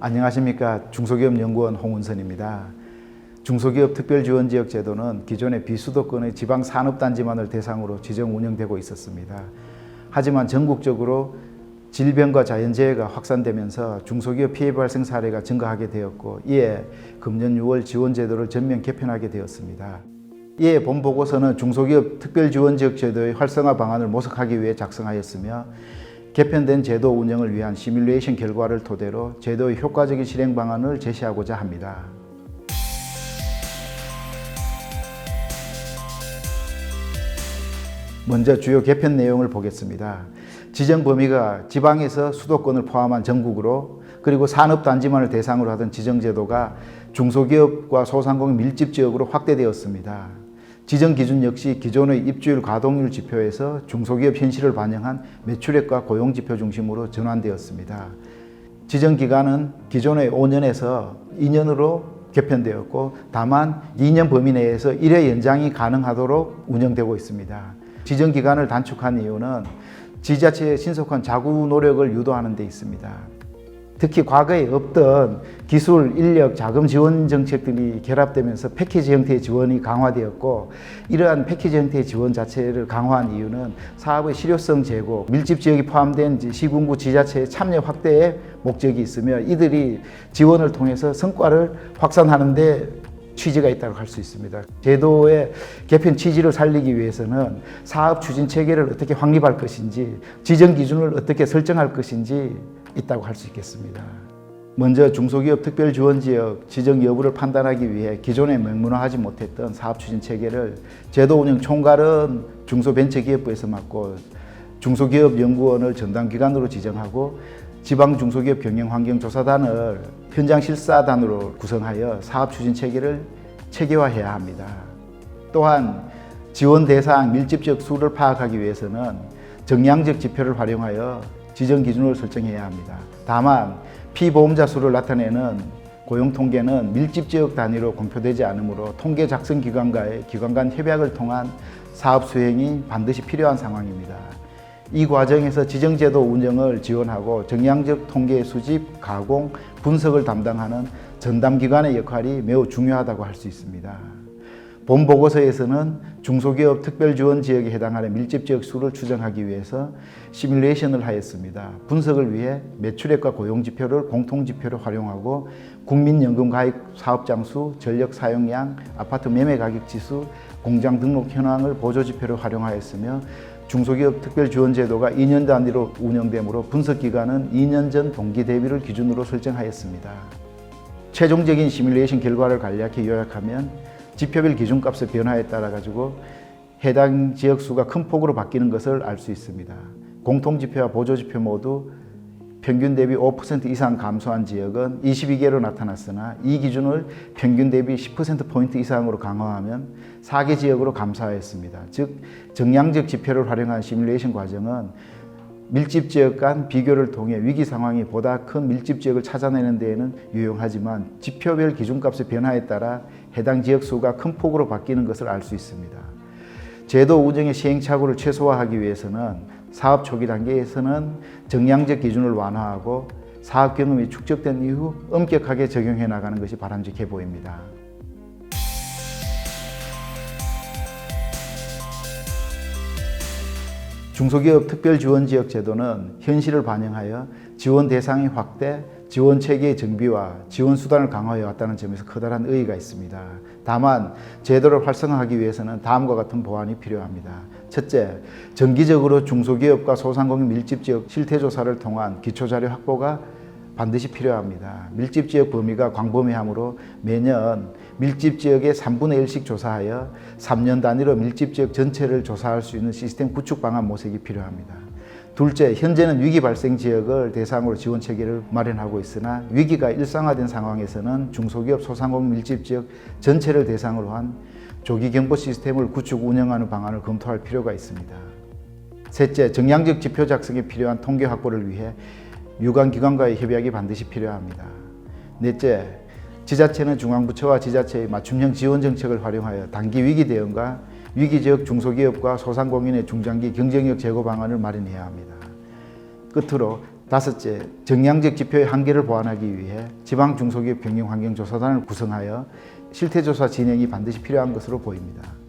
안녕하십니까 중소기업연구원 홍은선입니다. 중소기업 특별지원지역 제도는 기존의 비수도권의 지방 산업단지만을 대상으로 지정 운영되고 있었습니다. 하지만 전국적으로 질병과 자연재해가 확산되면서 중소기업 피해 발생 사례가 증가하게 되었고 이에 금년 6월 지원제도를 전면 개편하게 되었습니다. 이에 본 보고서는 중소기업 특별지원지역 제도의 활성화 방안을 모색하기 위해 작성하였으며 개편된 제도 운영을 위한 시뮬레이션 결과를 토대로 제도의 효과적인 실행 방안을 제시하고자 합니다. 먼저 주요 개편 내용을 보겠습니다. 지정 범위가 지방에서 수도권을 포함한 전국으로 그리고 산업단지만을 대상으로 하던 지정제도가 중소기업과 소상공인 밀집 지역으로 확대되었습니다. 지정 기준 역시 기존의 입주율 가동률 지표에서 중소기업 현실을 반영한 매출액과 고용 지표 중심으로 전환되었습니다. 지정 기간은 기존의 5년에서 2년으로 개편되었고 다만 2년 범위 내에서 1회 연장이 가능하도록 운영되고 있습니다. 지정 기간을 단축한 이유는 지자체의 신속한 자구 노력을 유도하는 데 있습니다. 특히 과거에 없던 기술, 인력, 자금 지원 정책들이 결합되면서 패키지 형태의 지원이 강화되었고 이러한 패키지 형태의 지원 자체를 강화한 이유는 사업의 실효성 제고, 밀집 지역이 포함된 시군구 지자체의 참여 확대에 목적이 있으며 이들이 지원을 통해서 성과를 확산하는 데 취지가 있다고 할 수 있습니다. 제도의 개편 취지를 살리기 위해서는 사업 추진 체계를 어떻게 확립할 것인지, 지정 기준을 어떻게 설정할 것인지 있다고 할 수 있겠습니다. 먼저 중소기업 특별 지원 지역 지정 여부를 판단하기 위해 기존에 명문화하지 못했던 사업 추진 체계를 제도 운영 총괄은 중소벤처기업부에서 맡고 중소기업 연구원을 전담 기관으로 지정하고 지방 중소기업 경영환경조사단을 현장 실사단으로 구성하여 사업 추진 체계를 체계화해야 합니다. 또한 지원 대상 밀집적 수를 파악하기 위해서는 정량적 지표를 활용하여 지정 기준을 설정해야 합니다. 다만 피보험자 수를 나타내는 고용 통계는 밀집 지역 단위로 공표되지 않으므로 통계 작성 기관과의 기관 간 협약을 통한 사업 수행이 반드시 필요한 상황입니다. 이 과정에서 지정제도 운영을 지원하고 정량적 통계 수집, 가공, 분석을 담당하는 전담기관의 역할이 매우 중요하다고 할 수 있습니다. 본 보고서에서는 중소기업 특별지원 지역에 해당하는 밀집 지역 수를 추정하기 위해서 시뮬레이션을 하였습니다. 분석을 위해 매출액과 고용 지표를 공통 지표로 활용하고 국민연금 가입 사업장 수, 전력 사용량, 아파트 매매 가격 지수, 공장 등록 현황을 보조 지표로 활용하였으며 중소기업 특별지원제도가 2년 단위로 운영되므로 분석기간은 2년 전 동기 대비를 기준으로 설정하였습니다. 최종적인 시뮬레이션 결과를 간략히 요약하면 지표별 기준값의 변화에 따라 가지고 해당 지역 수가 큰 폭으로 바뀌는 것을 알 수 있습니다. 공통 지표와 보조 지표 모두 평균 대비 5% 이상 감소한 지역은 22개로 나타났으나 이 기준을 평균 대비 10% 포인트 이상으로 강화하면 4개 지역으로 감소하였습니다. 즉 정량적 지표를 활용한 시뮬레이션 과정은 밀집 지역 간 비교를 통해 위기 상황이 보다 큰 밀집 지역을 찾아내는 데에는 유용하지만 지표별 기준값의 변화에 따라 해당 지역 수가 큰 폭으로 바뀌는 것을 알 수 있습니다. 제도 운영의 시행착오를 최소화하기 위해서는 사업 초기 단계에서는 정량적 기준을 완화하고 사업 경험이 축적된 이후 엄격하게 적용해 나가는 것이 바람직해 보입니다. 중소기업 특별지원지역 제도는 현실을 반영하여 지원 대상의 확대, 지원 체계의 정비와 지원 수단을 강화해 왔다는 점에서 커다란 의의가 있습니다. 다만 제도를 활성화하기 위해서는 다음과 같은 보완이 필요합니다. 첫째, 정기적으로 중소기업과 소상공인 밀집 지역 실태 조사를 통한 기초 자료 확보가 반드시 필요합니다. 밀집 지역 범위가 광범위하므로 매년 밀집 지역의 3분의 1씩 조사하여 3년 단위로 밀집 지역 전체를 조사할 수 있는 시스템 구축 방안 모색이 필요합니다. 둘째, 현재는 위기 발생 지역을 대상으로 지원 체계를 마련하고 있으나 위기가 일상화된 상황에서는 중소기업 소상공인 밀집 지역 전체를 대상으로 한 조기 경보 시스템을 구축 운영하는 방안을 검토할 필요가 있습니다. 셋째, 정량적 지표 작성에 필요한 통계 확보를 위해 유관 기관과의 협약이 반드시 필요합니다. 넷째, 지자체는 중앙부처와 지자체의 맞춤형 지원 정책을 활용하여 단기 위기 대응과 위기 지역 중소기업과 소상공인의 중장기 경쟁력 제고 방안을 마련해야 합니다. 끝으로 다섯째, 정량적 지표의 한계를 보완하기 위해 지방 중소기업 경영 환경 조사단을 구성하여 실태 조사 진행이 반드시 필요한 것으로 보입니다.